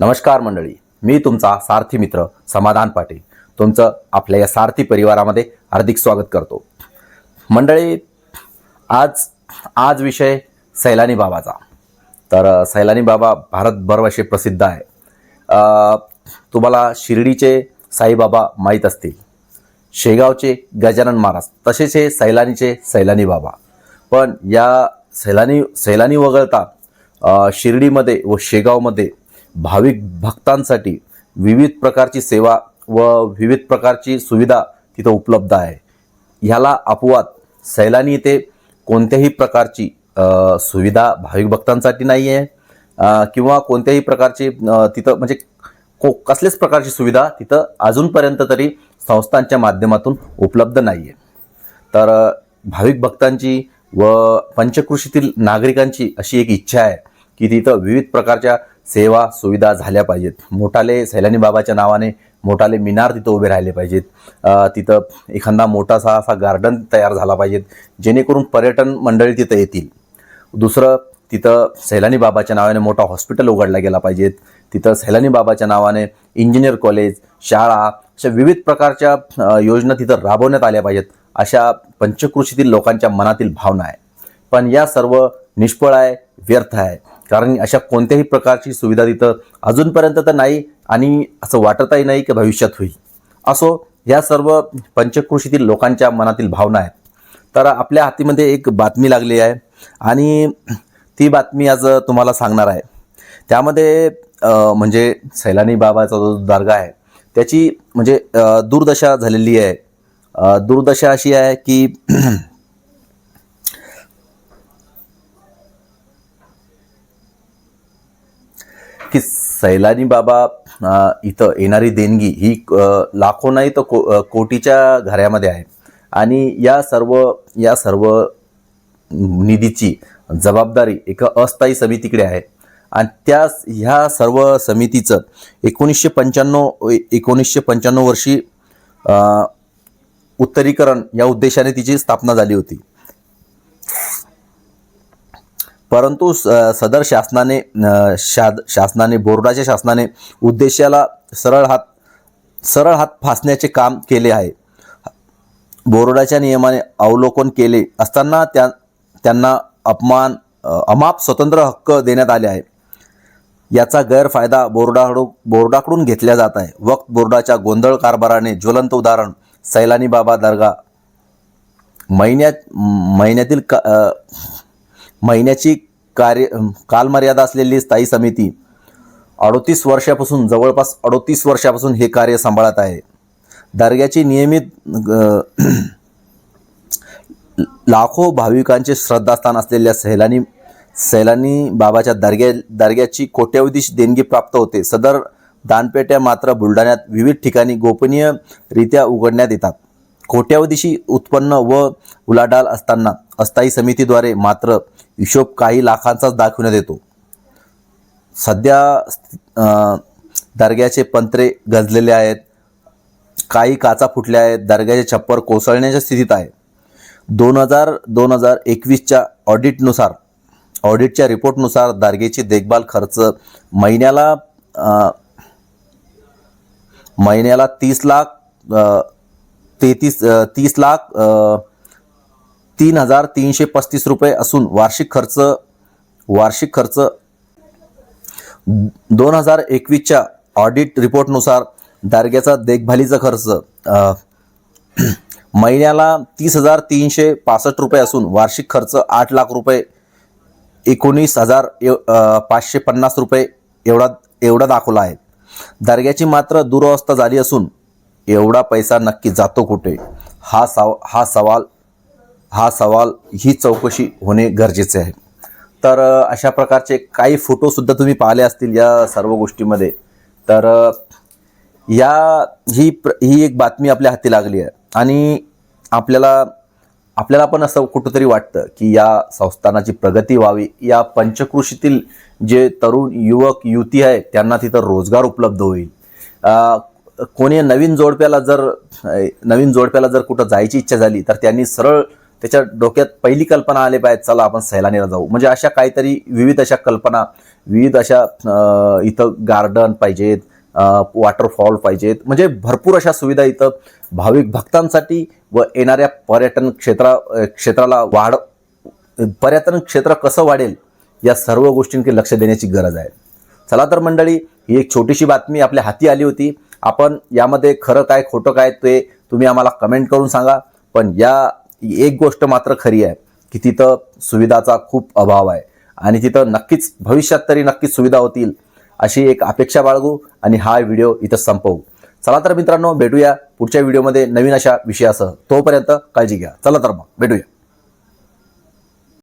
नमस्कार मंडळी मी तुमचा सारथी मित्र समाधान पाटील. तुमचं आपल्या या सारथी परिवारामध्ये हार्दिक स्वागत करतो. मंडळी आज आज विषय सैलानी बाबाचा. तर सैलानी बाबा भारतभर असे प्रसिद्ध आहे. तुम्हाला शिर्डीचे साईबाबा माहीत असतील. शेगावचे गजानन महाराज तसेच हे सैलानीचे सैलानी बाबा. पण या सैलानी सैलानी वगळता शिर्डीमध्ये व शेगावमध्ये भाविक भक्तांसाठी विविध प्रकारची सेवा व विविध प्रकारची सुविधा तिथं उपलब्ध आहे. ह्याला अपवाद सैलानी इथे कोणत्याही प्रकारची सुविधा भाविक भक्तांसाठी नाही आहे. किंवा कोणत्याही प्रकारची तिथं म्हणजे को कसल्याच प्रकारची सुविधा तिथं अजूनपर्यंत तरी संस्थांच्या माध्यमातून उपलब्ध नाही आहे. तर भाविक भक्तांची व पंचकृषीतील नागरिकांची अशी एक इच्छा आहे की तिथं विविध प्रकारच्या सेवा सुविधा झाल्या पाहिजेत. मोठाले सैलानी बाबाच्या नावाने मोठाले मिनार तिथं उभे राहिले पाहिजेत. तिथं एखादा मोठासा असा गार्डन तयार झाला पाहिजेत जेणेकरून पर्यटन मंडळी तिथं येतील. दुसरं तिथं सैलानी बाबाच्या नावाने मोठा हॉस्पिटल उघडला गेला पाहिजेत. तिथं सैलानी बाबाच्या नावाने इंजिनियर कॉलेज शाळा अशा विविध प्रकारच्या योजना तिथं राबवण्यात आल्या पाहिजेत. अशा पंचकृषीतील लोकांच्या मनातील भावना आहे. पण या सर्व निष्फळ आहे व्यर्थ आहे. कारण अशा कोणत्याही प्रकारची सुविधा तिथं अजूनपर्यंत तर नाही आणि असं वाटतही नाही की भविष्यात होईल. असो या सर्व पंचकृषीतील लोकांच्या मनातील भावना आहेत. तर आपल्या हातीमध्ये एक बातमी लागली आहे आणि ती बातमी आज तुम्हाला सांगणार आहे. त्यामध्ये म्हणजे सैलानी बाबाचा जो दर्गा आहे त्याची म्हणजे दुर्दशा झालेली आहे. दुर्दशा अशी आहे की की सैलानी बाबा इथं येणारी देणगी ही लाखो नाही तर को कोटीच्या घऱ्यामध्ये आहे. आणि या सर्व या सर्व निधीची जबाबदारी एका अस्थायी समितीकडे आहे. आणि त्या ह्या सर्व समितीचं एकोणीसशे पंच्याण्णव एकोणीसशे पंच्याण्णव वर्षी उत्तरीकरण या उद्देशाने तिची स्थापना झाली होती. परंतु स- सदर शासनाने शा शाद शासनाने बोर्डाच्या शासनाने उद्देशाला सरळ हात सरळ हात फासण्याचे काम केले आहे. बोर्डाच्या नियमाने अवलोकन केले असताना त्या त्यांना अपमान अमाप स्वतंत्र हक्क देण्यात आले आहे. याचा गैरफायदा बोर्डाकडून बोर्डाकडून घेतला जात आहे. वक्त बोर्डाच्या गोंधळ कारभाराने ज्वलंत उदाहरण सैलानी बाबा दर्गा. महिन्यात महिन्यातील का महिन्याची कार्य कालमर्यादा असलेली स्थायी समिती अडोतीस वर्षापासून जवळपास अडोतीस वर्षापासून हे कार्य सांभाळत आहे. दर्ग्याची नियमित लाखो भाविकांचे श्रद्धास्थान असलेल्या सैलानी सैलानी बाबाच्या दर्ग्या दर्ग्याची कोट्यवधी देणगी प्राप्त होते. सदर दानपेट्या मात्र बुलढाण्यात विविध ठिकाणी गोपनीयरित्या उघडण्यात येतात. कोट्यावधीशी उत्पन्न व उलाढाल असताना अस्थायी समितीद्वारे मात्र हिशोब काही लाखांचाच दाखविण्यात येतो. सध्या दर्ग्याचे पंत्रे गजलेले आहेत काही काचा फुटल्या आहेत दर्ग्याचे छप्पर कोसळण्याच्या स्थितीत आहे. दोन हजार दोन हजार एकवीसच्या ऑडिटनुसार ऑडिटच्या रिपोर्टनुसार दर्गेची देखभाल खर्च महिन्याला महिन्याला तीस लाख तेहतीस तीस लाख तीन हजार तीनशे पस्तीस रुपये असून वार्षिक खर्च वार्षिक खर्च दोन हजार एकवीसच्या ऑडिट रिपोर्टनुसार दारग्याचा देखभालीचा खर्च महिन्याला तीस हजार तीनशे पासष्ट रुपये असून वार्षिक खर्च आठ लाख रुपये एकोणीस हजार एव पाचशे पन्नास रुपये एवढा एवढा दाखवला आहे. दर्ग्याची मात्र दुरवस्था झाली असून एवढा पैसा नक्की जातो कुठे? हा साव हा सवाल हा सवाल ही चौकशी होणे गरजेचे आहे. तर अशा प्रकारचे काही फोटोसुद्धा तुम्ही पाहिले असतील या सर्व गोष्टीमध्ये. तर या ही प्र ही एक बातमी आपल्या हाती लागली आहे. आणि आपल्याला आपल्याला पण असं कुठंतरी वाटतं की या संस्थानाची प्रगती व्हावी. या पंचकृषीतील जे तरुण युवक युवती आहे त्यांना तिथं रोजगार उपलब्ध होईल. कोणी नवीन जोडप्याला जर नवीन जोडप्याला जर कुठं जायची इच्छा झाली तर त्यांनी सरळ त्याच्या डोक्यात पहिली कल्पना आली पाहिजे चला आपण सैलानीला जाऊ. म्हणजे अशा काहीतरी विविध अशा कल्पना विविध अशा इथं गार्डन पाहिजेत वॉटरफॉल पाहिजेत. म्हणजे भरपूर अशा सुविधा इथं भाविक भक्तांसाठी व येणाऱ्या पर्यटन क्षेत्रा क्षेत्राला वाढ पर्यटन क्षेत्र कसं वाढेल या सर्व गोष्टींकडे लक्ष देण्याची गरज आहे. चला तर मंडळी ही एक छोटीशी बातमी आपल्या हाती आली होती. आपण यामध्ये खरं काय खोटं काय ते तुम्ही आम्हाला कमेंट करून सांगा. पण या एक गोष्ट मात्र खरी आहे की तिथं सुविधाचा खूप अभाव आहे. आणि तिथं नक्कीच भविष्यात तरी नक्कीच सुविधा होतील अशी एक अपेक्षा बाळगू आणि हा व्हिडिओ इथं संपवू. चला तर मित्रांनो भेटूया पुढच्या व्हिडिओमध्ये नवीन अशा विषयासह. तोपर्यंत काळजी घ्या. चला तर मग भेटूया.